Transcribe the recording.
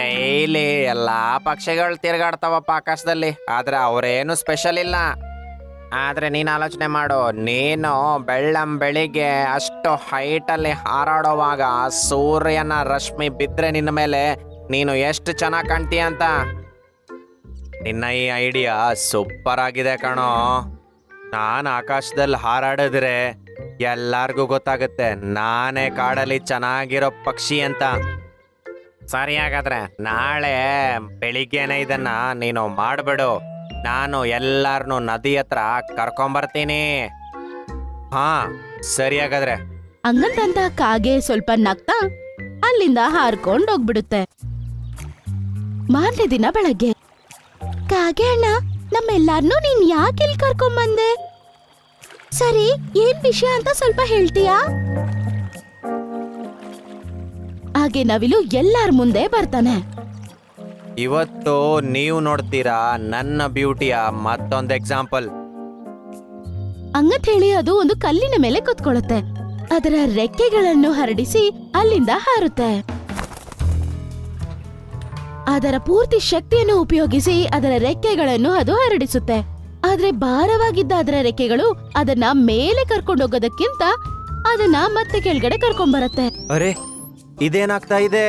Daily ಎಲ್ಲಾ ಪಕ್ಷಿಗಳು ತಿರ್ಗಾಡ್ತಾವಪ್ಪ ಆಕಾಶದಲ್ಲಿ. ಆದ್ರೆ ಅವರೇನು ಸ್ಪೆಷಲ್ ಇಲ್ಲ. ಆದ್ರೆ ನೀನು ಆಲೋಚನೆ ಮಾಡು, ನೀನು ಬೆಳ್ಳಂ ಬೆಳಿಗ್ಗೆ ಅಷ್ಟು ಹೈಟಲ್ಲಿ ಹಾರಾಡುವಾಗ ಸೂರ್ಯನ ರಶ್ಮಿ ಬಿದ್ರೆ ನಿನ್ನ ಮೇಲೆ ನೀನು ಎಷ್ಟು ಚೆನ್ನಾಗಿ ಕಾಣ್ತೀಯ ಅಂತ? ನಿನ್ನ ಈ ಐಡಿಯಾ ಸೂಪರ್ ಆಗಿದೆ ಕಣೋ. ನಾನು ಆಕಾಶದಲ್ಲಿ ಹಾರಾಡಿದ್ರೆ ಎಲ್ಲಾರ್ಗೂ ಗೊತ್ತಾಗುತ್ತೆ, ನಾನೇ ಕಾಡಲ್ಲಿ ಚೆನ್ನಾಗಿರೋ ಪಕ್ಷಿ ಅಂತ. ಸರಿ ಹಾಗಾದ್ರೆ ನಾಳೆ ಬೆಳಿಗ್ಗೆನೆ ಇದನ್ನ ನೀನು ಮಾಡ್ಬಿಡು. ನಾನು ಎಲ್ಲಾರನು ನದಿ ಹತ್ರ ಕರ್ಕೊಂಬರ್ತೀನಿ. ಹಾ ಸರಿ ಹಾಗಾದ್ರೆ ಹಂಗಂತಂತ ಕಾಗೆ ಸ್ವಲ್ಪ ನಗ್ತಾ ಅಲ್ಲಿಂದ ಹಾರ್ಕೊಂಡ್ ಹೋಗ್ಬಿಡುತ್ತೆ. ಮಾರನೇ ದಿನ ಬೆಳಗ್ಗೆ, ಕಾಗೆ ಅಣ್ಣ, ನಮ್ಮೆಲ್ಲಾರ್ನು ನೀನ್ ಯಾಕೆ ಇಲ್ಲಿ ಕರ್ಕೊಂಬಂದೆ? ಸರಿ, ಏನ್ ವಿಷಯ ಅಂತ ಸ್ವಲ್ಪ ಹೇಳ್ತೀಯಾ? ಹಾಗೆ ನವಿಲು ಎಲ್ಲಾರ ಮುಂದೆ ಬರ್ತಾನೆ. ಇವತ್ತು ನೀವು ನೋಡ್ತೀರಾ ನನ್ನ ಬ್ಯೂಟಿಯ ಮತ್ತೊಂದು ಎಕ್ಸಾಂಪಲ್ ಅಂಗತ್ ಹೇಳಿ ಅದು ಒಂದು ಕಲ್ಲಿನ ಮೇಲೆ ಕುತ್ಕೊಳ್ಳುತ್ತೆ. ಅದರ ರೆಕ್ಕೆಗಳನ್ನು ಹರಡಿಸಿ ಅಲ್ಲಿಂದ ಹಾರುತ್ತೆ. ಅದರ ಪೂರ್ತಿ ಶಕ್ತಿಯನ್ನು ಉಪಯೋಗಿಸಿ ಅದರ ರೆಕ್ಕೆಗಳನ್ನು ಅದು ಹರಡಿಸುತ್ತೆ. ಆದ್ರೆ ಭಾರವಾಗಿದ್ದ ಅದರ ರೆಕ್ಕೆಗಳು ಅದನ್ನ ಮೇಲೆ ಕರ್ಕೊಂಡೋಗೋದಕ್ಕಿಂತ ಅದನ್ನ ಮತ್ತೆ ಕೆಳಗಡೆ ಕರ್ಕೊಂಡ್ಬರತ್ತೆ ಅರೆ ಇದೇನಾಗ್ತಾ ಇದೆ?